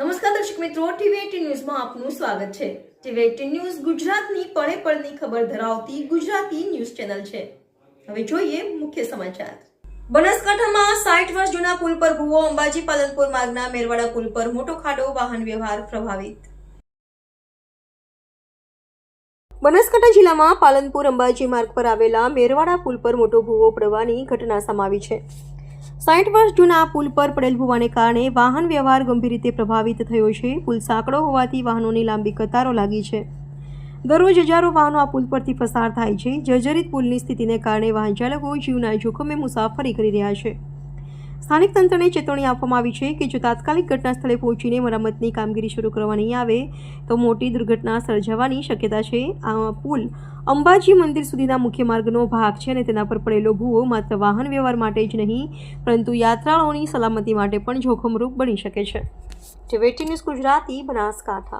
નમસ્કાર દર્શક મિત્રો, ટીવી ન્યૂઝમાં આપનું સ્વાગત છે. ટીવી ન્યૂઝ ગુજરાતની પળે પળની ખબર ધરાવતી ગુજરાતી ન્યૂઝ ચેનલ છે. હવે જોઈએ મુખ્ય સમાચાર. બનાસકાંઠામાં સાઠ વર્ષ જૂના પુલ પર ભૂવો, અંબાજી, પાલનપુર માર્ગના મેરવાડા પુલ પર મોટો ખાડો, વાહન વ્યવહાર પ્રભાવિત. બનાસકાંઠા જિલ્લામાં પાલનપુર, અંબાજી માર્ગ પર આવેલા મેરવાડા પુલ પર મોટો ભૂવો પડવાની ઘટના સમાવી છે. સાઠ વર્ષ જૂના પુલ પર પડેલ હોવાને કારણે વાહન વ્યવહાર ગંભીર રીતે પ્રભાવિત થયો છે. પુલ સાંકડો હોવાથી વાહનોની લાંબી કતારો લાગી છે. દરરોજ હજારો વાહનો આ પુલ પરથી પસાર થાય છે. જર્જરિત પુલની સ્થિતિને કારણે વાહન ચાલકો જીવના જોખમે મુસાફરી કરી રહ્યા છે. સ્થાનિક તંત્રને ચેતવણી આપવામાં આવી છે કે જો તાત્કાલિક ઘટના સ્થળે પહોંચીને મરામતની કામગીરી શરૂ કરવા નહીં આવે, તો મોટી દુર્ઘટના સર્જાવાની શક્યતા છે. આ પુલ અંબાજી મંદિર સુધીના મુખ્ય માર્ગનો ભાગ છે અને તેના પર પડેલો ભૂવો માત્ર વાહન વ્યવહાર માટે જ નહીં, પરંતુ યાત્રાળુઓની સલામતી માટે પણ જોખમરૂપ બની શકે છે. TV news Gujarati Banaskantha.